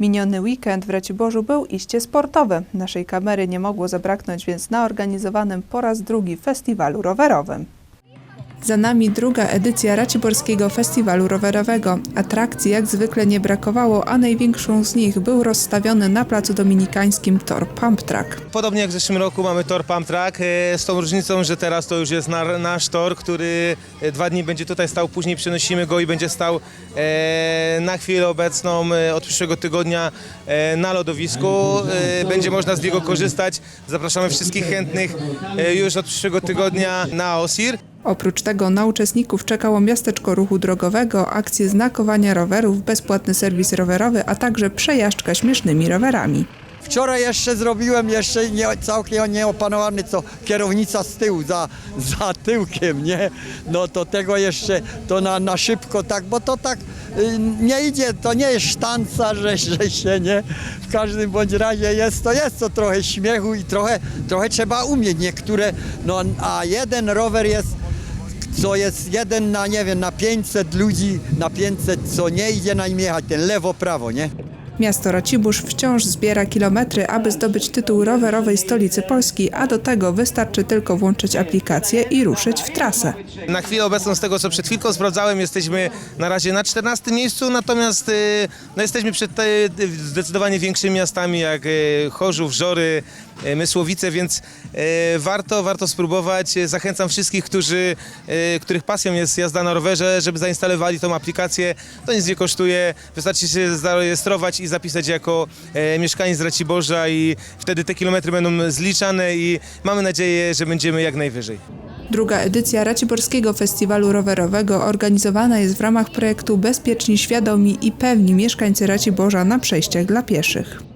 Miniony weekend w Raciborzu był iście sportowy. Naszej kamery nie mogło zabraknąć więc na organizowanym po raz drugi festiwalu rowerowym. Za nami druga edycja Raciborskiego Festiwalu Rowerowego. Atrakcji jak zwykle nie brakowało, a największą z nich był rozstawiony na placu dominikańskim tor Pump Track. Podobnie jak w zeszłym roku mamy tor Pump Track, e, z tą różnicą, że teraz to już jest na, nasz tor, który e, dwa dni będzie tutaj stał, później przenosimy go i będzie stał e, na chwilę obecną od przyszłego tygodnia na lodowisku. Będzie można z niego korzystać. Zapraszamy wszystkich chętnych już od przyszłego tygodnia na OSIR. Oprócz tego na uczestników czekało miasteczko ruchu drogowego, akcje znakowania rowerów, bezpłatny serwis rowerowy, a także przejażdżka śmiesznymi rowerami. Wczoraj jeszcze zrobiłem jeszcze nie, całkiem nieopanowany, co kierownica z tyłu, za, za tyłkiem, nie? No to tego jeszcze, to na, na szybko tak, bo to tak y, nie idzie, to nie jest sztanca, że, że się nie. W każdym bądź razie jest to, jest to trochę śmiechu i trochę, trochę trzeba umieć niektóre, no a jeden rower jest co jest jeden na, nie wiem, na 500 ludzi, na 500, co nie idzie na nim jechać, ten lewo-prawo, nie? Miasto Racibórz wciąż zbiera kilometry, aby zdobyć tytuł rowerowej stolicy Polski, a do tego wystarczy tylko włączyć aplikację i ruszyć w trasę. Na chwilę obecną, z tego co przed chwilką sprawdzałem, jesteśmy na razie na 14 miejscu, natomiast y, no, jesteśmy przed te, zdecydowanie większymi miastami jak y, Chorzów, Żory, Mysłowice, więc y, warto, warto spróbować. Zachęcam wszystkich, którzy, których pasją jest jazda na rowerze, żeby zainstalowali tą aplikację. To nic nie kosztuje, wystarczy się zarejestrować i zapisać jako e, mieszkaniec Raciborza i wtedy te kilometry będą zliczane i mamy nadzieję, że będziemy jak najwyżej. Druga edycja Raciborskiego Festiwalu Rowerowego organizowana jest w ramach projektu Bezpieczni, Świadomi i Pewni Mieszkańcy Raciborza na przejściach dla pieszych.